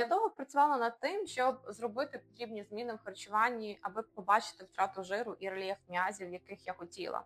Я довго працювала над тим, щоб зробити потрібні зміни в харчуванні, аби побачити втрату жиру і рельєф м'язів, яких я хотіла.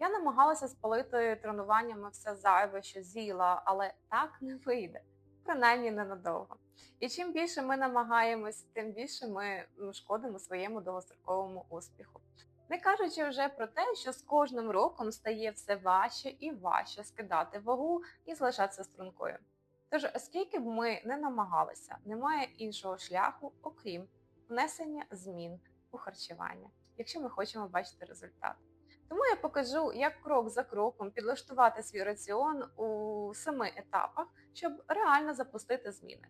Я намагалася спалити тренуваннями все зайве, що з'їла, але так не вийде, принаймні ненадовго. І чим більше ми намагаємось, тим більше ми ну, шкодимо своєму довгостроковому успіху. Не кажучи вже про те, що з кожним роком стає все важче і важче скидати вагу і залишатися стрункою. Тож, оскільки б ми не намагалися, немає іншого шляху, окрім внесення змін у харчування, якщо ми хочемо бачити результат. Тому я покажу, як крок за кроком підлаштувати свій раціон у семи етапах, щоб реально запустити зміни.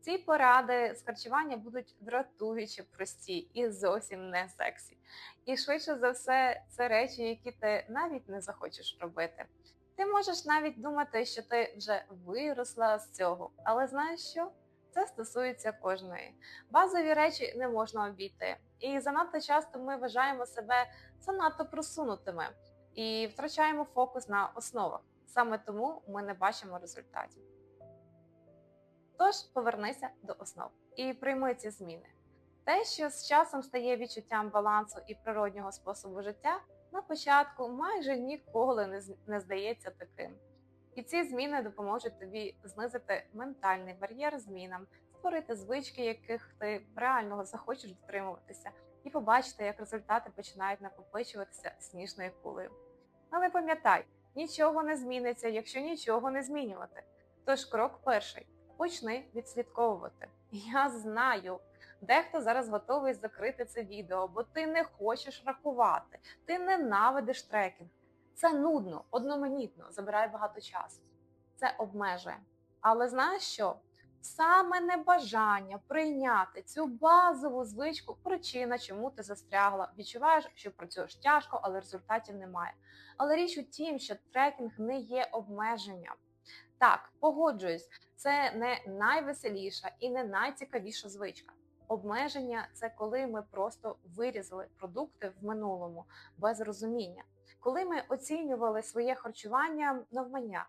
Ці поради з харчування будуть дратуючи прості і зовсім не сексі. І швидше за все, це речі, які ти навіть не захочеш робити. Ти можеш навіть думати, що ти вже виросла з цього, але знаєш що? Це стосується кожної. Базові речі не можна обійти. І занадто часто ми вважаємо себе занадто просунутими і втрачаємо фокус на основах. Саме тому ми не бачимо результатів. Тож повернися до основ і прийми ці зміни. Те, що з часом стає відчуттям балансу і природнього способу життя, на початку майже ніколи не здається таким. І ці зміни допоможуть тобі знизити ментальний бар'єр змінам, створити звички, яких ти реально захочеш дотримуватися, і побачити, як результати починають накопичуватися сніжною кулею. Але пам'ятай, нічого не зміниться, якщо нічого не змінювати. Тож крок перший почни відслідковувати. Я знаю, дехто зараз готовий закрити це відео, бо ти не хочеш рахувати, ти ненавидиш трекінг. Це нудно, одноманітно, забирає багато часу. Це обмежує. Але знаєш що? Саме небажання прийняти цю базову звичку причина, чому ти застрягла. Відчуваєш, що працюєш тяжко, але результатів немає. Але річ у тім, що трекінг не є обмеженням. Так, погоджуюсь, це не найвеселіша і не найцікавіша звичка. Обмеження це коли ми просто вирізали продукти в минулому без розуміння, коли ми оцінювали своє харчування навмання.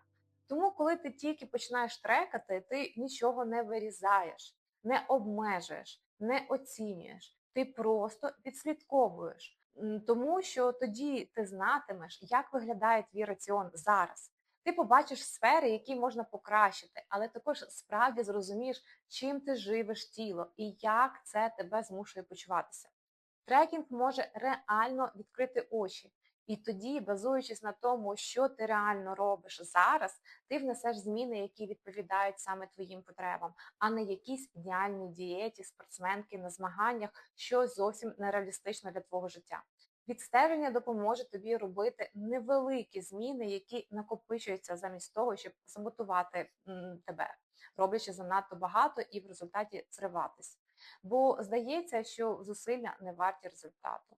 Тому, коли ти тільки починаєш трекати, ти нічого не вирізаєш, не обмежуєш, не оцінюєш, ти просто відслідковуєш. Тому що тоді ти знатимеш, як виглядає твій раціон зараз. Ти побачиш сфери, які можна покращити, але також справді зрозумієш, чим ти живеш тіло і як це тебе змушує почуватися. Трекінг може реально відкрити очі, і тоді, базуючись на тому, що ти реально робиш зараз, ти внесеш зміни, які відповідають саме твоїм потребам, а не якісь ідеальні дієті, спортсменки на змаганнях, що зовсім нереалістично для твого життя. Відстеження допоможе тобі робити невеликі зміни, які накопичуються замість того, щоб саботувати тебе, роблячи занадто багато і в результаті зриватись. Бо здається, що зусилля не варті результату.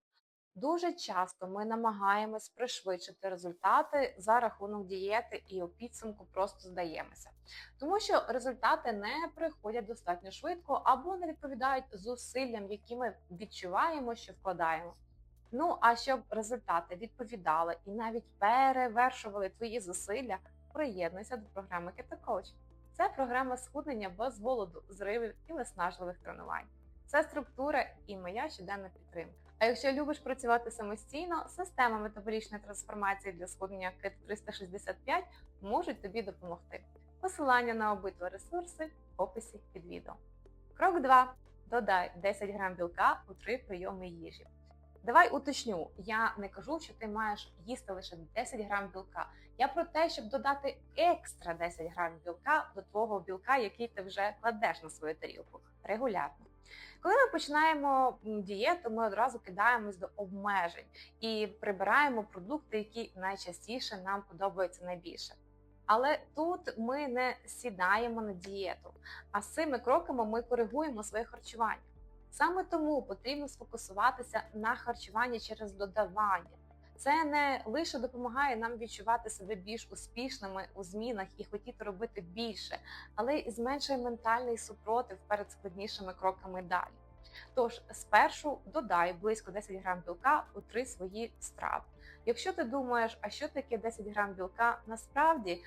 Дуже часто ми намагаємось пришвидшити результати за рахунок дієти і у підсумку просто здаємося. Тому що результати не приходять достатньо швидко або не відповідають зусиллям, які ми відчуваємо, що вкладаємо. Ну а щоб результати відповідали і навіть перевершували твої зусилля, приєднуйся до програми Keto Це програма схуднення без голоду, зривів і виснажливих тренувань. Це структура і моя щоденна підтримка. А якщо любиш працювати самостійно, система метаболічної трансформації для схуднення KIT 365 можуть тобі допомогти. Посилання на обидва ресурси в описі під відео. Крок 2. Додай 10 грам білка у 3 прийоми їжі. Давай уточню, я не кажу, що ти маєш їсти лише 10 грам білка. Я про те, щоб додати екстра 10 грам білка до твого білка, який ти вже кладеш на свою тарілку регулярно. Коли ми починаємо дієту, ми одразу кидаємось до обмежень і прибираємо продукти, які найчастіше нам подобаються найбільше. Але тут ми не сідаємо на дієту, а з цими кроками ми коригуємо своє харчування. Саме тому потрібно сфокусуватися на харчуванні через додавання. Це не лише допомагає нам відчувати себе більш успішними у змінах і хотіти робити більше, але й зменшує ментальний супротив перед складнішими кроками далі. Тож спершу додай близько 10 грам білка у три свої страви. Якщо ти думаєш, а що таке 10 грам білка, насправді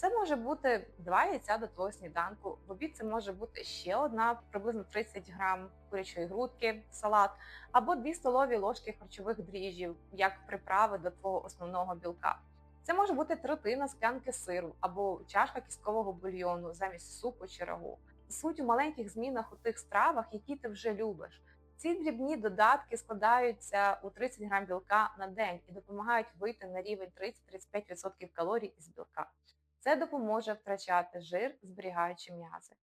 Це може бути два яйця до твого сніданку. В обід це може бути ще одна, приблизно 30 грам курячої грудки, салат, або 2 столові ложки харчових дріжджів, як приправи до твого основного білка. Це може бути третина склянки сиру або чашка кісткового бульйону замість супу чи рагу. Суть у маленьких змінах у тих стравах, які ти вже любиш. Ці дрібні додатки складаються у 30 грам білка на день і допомагають вийти на рівень 30-35% калорій із білка. Це допоможе втрачати жир, зберігаючи м'язи.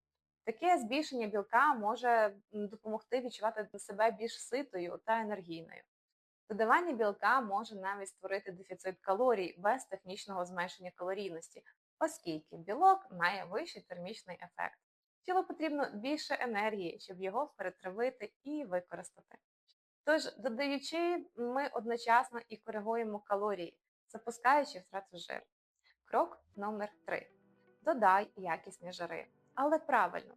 Таке збільшення білка може допомогти відчувати себе більш ситою та енергійною. Додавання білка може навіть створити дефіцит калорій без технічного зменшення калорійності, оскільки білок має вищий термічний ефект. Тілу потрібно більше енергії, щоб його перетравити і використати. Тож, додаючи, ми одночасно і коригуємо калорії, запускаючи втрату жиру. Крок номер 3 Додай якісні жири. Але правильно,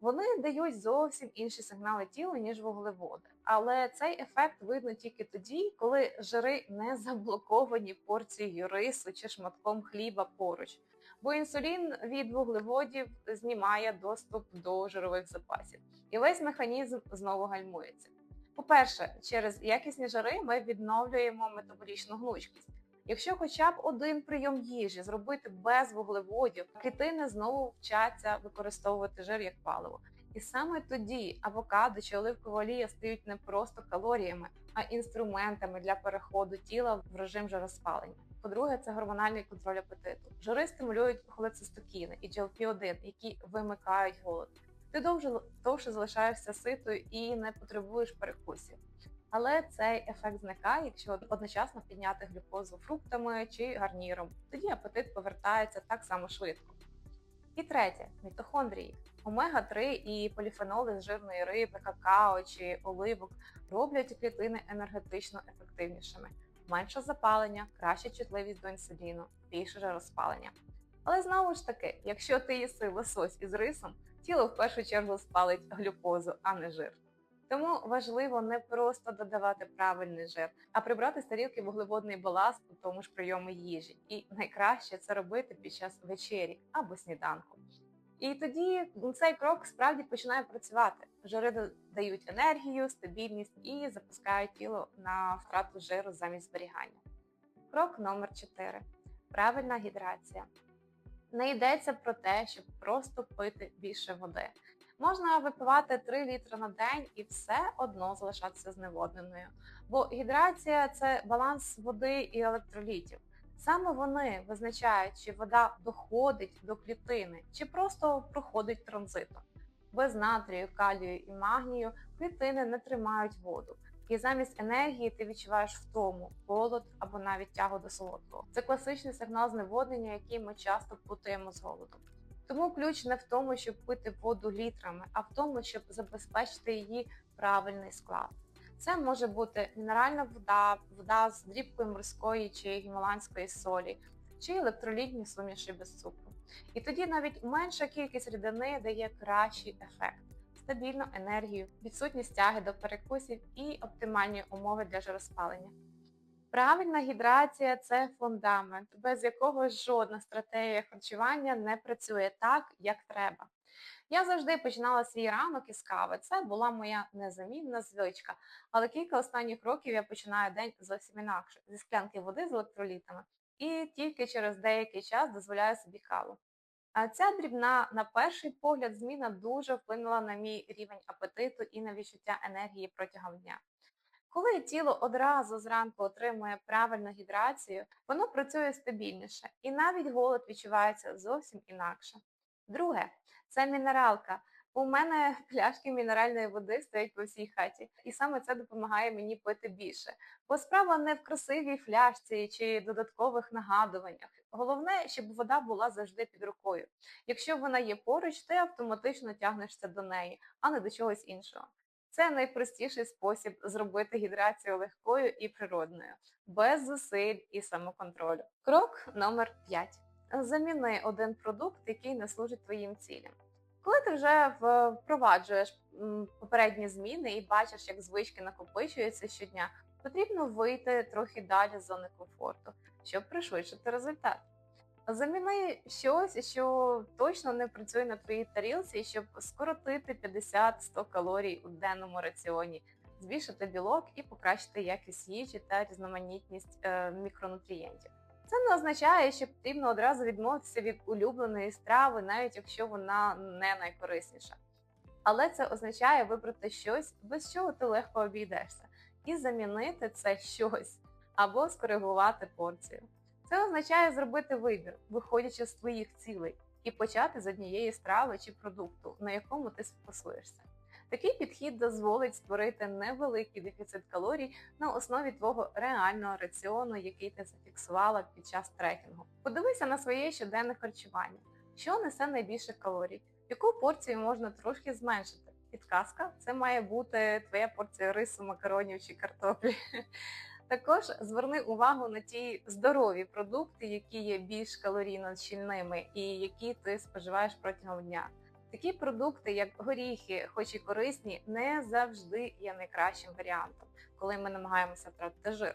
вони дають зовсім інші сигнали тілу, ніж вуглеводи. Але цей ефект видно тільки тоді, коли жири не заблоковані порцією рису чи шматком хліба поруч. Бо інсулін від вуглеводів знімає доступ до жирових запасів. І весь механізм знову гальмується. По-перше, через якісні жири ми відновлюємо метаболічну гнучкість. Якщо хоча б один прийом їжі зробити без вуглеводів, клітини знову вчаться використовувати жир як паливо. І саме тоді авокадо чи оливкова олія стають не просто калоріями, а інструментами для переходу тіла в режим жироспалення. По-друге, це гормональний контроль апетиту. Жири стимулюють холецистокіни і GLP-1, які вимикають голод. Ти довше довше залишаєшся ситою і не потребуєш перекусів. Але цей ефект зникає, якщо одночасно підняти глюкозу фруктами чи гарніром. Тоді апетит повертається так само швидко. І третє мітохондрії. Омега-3 і поліфеноли з жирної риби, какао чи оливок роблять клітини енергетично ефективнішими. Менше запалення, краща чутливість до інсуліну, більше жироспалення. Але знову ж таки, якщо ти їси лосось із рисом, тіло в першу чергу спалить глюкозу, а не жир. Тому важливо не просто додавати правильний жир, а прибрати з тарілки вуглеводний баласт у тому ж прийому їжі. І найкраще це робити під час вечері або сніданку. І тоді цей крок справді починає працювати. Жири дають енергію, стабільність і запускають тіло на втрату жиру замість зберігання. Крок номер 4. Правильна гідрація. Не йдеться про те, щоб просто пити більше води. Можна випивати 3 літри на день і все одно залишатися зневодненою. Бо гідрація це баланс води і електролітів. Саме вони визначають, чи вода доходить до клітини, чи просто проходить транзитом. Без натрію, калію і магнію клітини не тримають воду. І замість енергії ти відчуваєш втому, голод або навіть тягу до солодкого. Це класичний сигнал зневоднення, який ми часто путаємо з голодом. Тому ключ не в тому, щоб пити воду літрами, а в тому, щоб забезпечити її правильний склад. Це може бути мінеральна вода, вода з дрібкою морської чи гімаланської солі, чи електролітні суміші без цукру. І тоді навіть менша кількість рідини дає кращий ефект, стабільну енергію, відсутність тяги до перекусів і оптимальні умови для жироспалення. Правильна гідрація це фундамент, без якого жодна стратегія харчування не працює так, як треба. Я завжди починала свій ранок із кави. Це була моя незамінна звичка. Але кілька останніх років я починаю день зовсім інакше, зі склянки води з електролітами, і тільки через деякий час дозволяю собі каву. А ця дрібна, на перший погляд, зміна дуже вплинула на мій рівень апетиту і на відчуття енергії протягом дня. Коли тіло одразу зранку отримує правильну гідрацію, воно працює стабільніше і навіть голод відчувається зовсім інакше. Друге, це мінералка. У мене пляшки мінеральної води стоять по всій хаті, і саме це допомагає мені пити більше. Бо справа не в красивій фляжці чи додаткових нагадуваннях. Головне, щоб вода була завжди під рукою. Якщо вона є поруч, ти автоматично тягнешся до неї, а не до чогось іншого. Це найпростіший спосіб зробити гідрацію легкою і природною, без зусиль і самоконтролю. Крок номер 5. Заміни один продукт, який не служить твоїм цілям. Коли ти вже впроваджуєш попередні зміни і бачиш, як звички накопичуються щодня, потрібно вийти трохи далі з зони комфорту, щоб пришвидшити результат. Заміни щось, що точно не працює на твоїй тарілці, щоб скоротити 50-100 калорій у денному раціоні, збільшити білок і покращити якість їжі та різноманітність е, мікронутрієнтів. Це не означає, що потрібно одразу відмовитися від улюбленої страви, навіть якщо вона не найкорисніша. Але це означає вибрати щось, без чого ти легко обійдешся, і замінити це щось або скоригувати порцію. Це означає зробити вибір, виходячи з твоїх цілей, і почати з однієї страви чи продукту, на якому ти сфокусуєшся. Такий підхід дозволить створити невеликий дефіцит калорій на основі твого реального раціону, який ти зафіксувала під час трекінгу. Подивися на своє щоденне харчування, що несе найбільше калорій, яку порцію можна трошки зменшити. Підказка це має бути твоя порція рису, макаронів чи картоплі. Також зверни увагу на ті здорові продукти, які є більш калорійно щільними і які ти споживаєш протягом дня. Такі продукти, як горіхи, хоч і корисні, не завжди є найкращим варіантом, коли ми намагаємося втратити жир.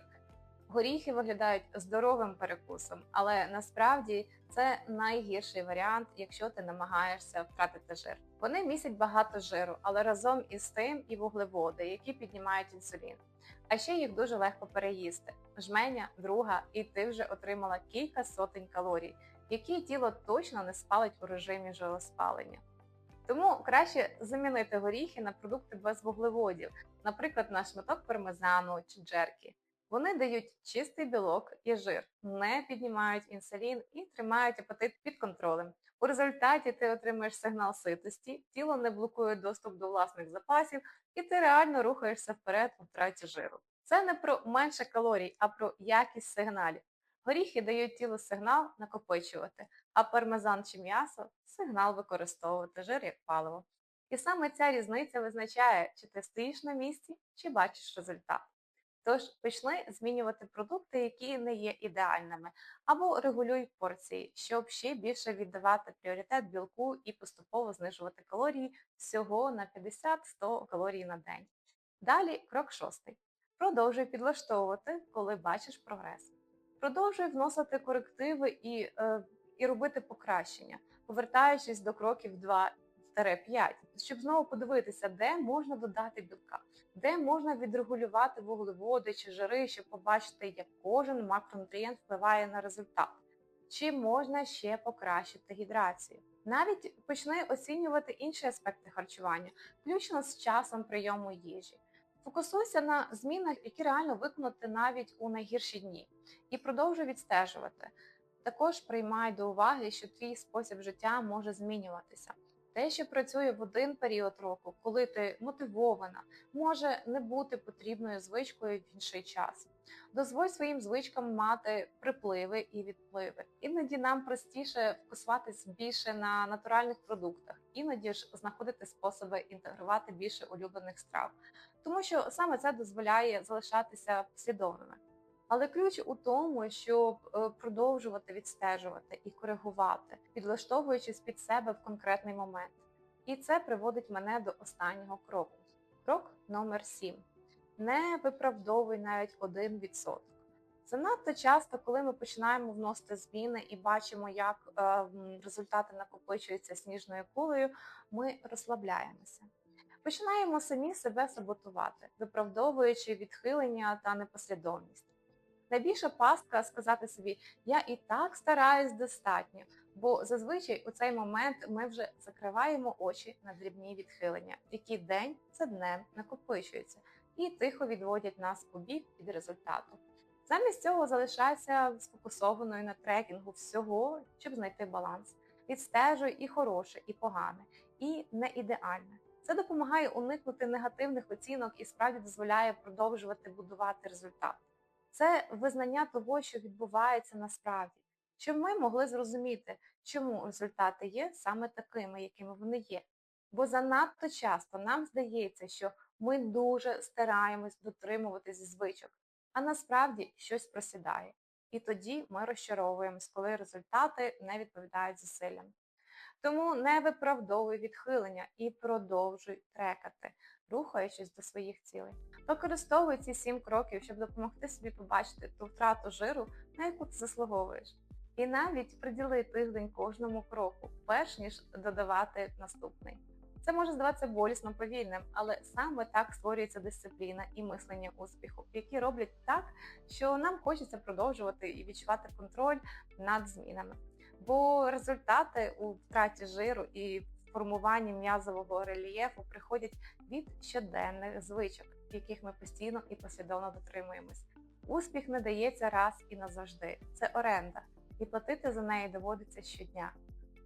Горіхи виглядають здоровим перекусом, але насправді це найгірший варіант, якщо ти намагаєшся втратити жир. Вони містять багато жиру, але разом із тим і вуглеводи, які піднімають інсулін. А ще їх дуже легко переїсти. Жменя, друга, і ти вже отримала кілька сотень калорій, які тіло точно не спалить у режимі жироспалення. Тому краще замінити горіхи на продукти без вуглеводів, наприклад, на шматок пармезану чи джеркі. Вони дають чистий білок і жир, не піднімають інсулін і тримають апетит під контролем. У результаті ти отримаєш сигнал ситості, тіло не блокує доступ до власних запасів, і ти реально рухаєшся вперед у втраті жиру. Це не про менше калорій, а про якість сигналів. Горіхи дають тілу сигнал накопичувати, а пармезан чи м'ясо сигнал використовувати жир як паливо. І саме ця різниця визначає, чи ти стоїш на місці, чи бачиш результат. Тож почни змінювати продукти, які не є ідеальними, або регулюй порції, щоб ще більше віддавати пріоритет білку і поступово знижувати калорії всього на 50-100 калорій на день. Далі крок шостий. Продовжуй підлаштовувати, коли бачиш прогрес. Продовжуй вносити корективи і, е, і робити покращення, повертаючись до кроків 2-5, щоб знову подивитися, де можна додати білка де можна відрегулювати вуглеводи чи жири, щоб побачити, як кожен макронутрієнт впливає на результат. Чи можна ще покращити гідрацію? Навіть почни оцінювати інші аспекти харчування, включно з часом прийому їжі. Фокусуйся на змінах, які реально виконати навіть у найгірші дні, і продовжуй відстежувати. Також приймай до уваги, що твій спосіб життя може змінюватися. Те, що працює в один період року, коли ти мотивована, може не бути потрібною звичкою в інший час. Дозволь своїм звичкам мати припливи і відпливи. Іноді нам простіше фокусуватись більше на натуральних продуктах, іноді ж знаходити способи інтегрувати більше улюблених страв, тому що саме це дозволяє залишатися послідовними. Але ключ у тому, щоб е, продовжувати відстежувати і коригувати, підлаштовуючись під себе в конкретний момент. І це приводить мене до останнього кроку. Крок номер 7. Не виправдовуй навіть 1%. Занадто часто, коли ми починаємо вносити зміни і бачимо, як е, результати накопичуються сніжною кулею, ми розслабляємося. Починаємо самі себе саботувати, виправдовуючи відхилення та непослідовність. Найбільша пастка сказати собі, я і так стараюсь достатньо, бо зазвичай у цей момент ми вже закриваємо очі на дрібні відхилення, які день за днем накопичуються і тихо відводять нас у бік від результату. Замість цього залишайся сфокусованою на трекінгу всього, щоб знайти баланс. Відстежуй і хороше, і погане, і не ідеальне. Це допомагає уникнути негативних оцінок і справді дозволяє продовжувати будувати результат це визнання того, що відбувається насправді, щоб ми могли зрозуміти, чому результати є саме такими, якими вони є. Бо занадто часто нам здається, що ми дуже стараємось дотримуватись звичок, а насправді щось просідає. І тоді ми розчаровуємось, коли результати не відповідають зусиллям. Тому не виправдовуй відхилення і продовжуй трекати, рухаючись до своїх цілей. Використовуй ці сім кроків, щоб допомогти собі побачити ту втрату жиру, на яку ти заслуговуєш. І навіть приділи тиждень кожному кроку, перш ніж додавати наступний. Це може здаватися болісно повільним, але саме так створюється дисципліна і мислення успіху, які роблять так, що нам хочеться продовжувати і відчувати контроль над змінами. Бо результати у втраті жиру і формуванні м'язового рельєфу приходять від щоденних звичок, яких ми постійно і послідовно дотримуємось. Успіх не дається раз і назавжди. Це оренда, і платити за неї доводиться щодня.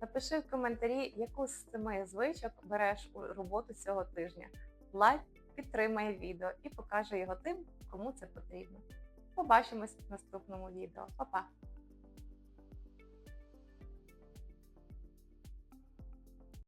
Напиши в коментарі, яку з цими звичок береш у роботу цього тижня. Лайк підтримає відео і покаже його тим, кому це потрібно. Побачимось в наступному відео. Па-па!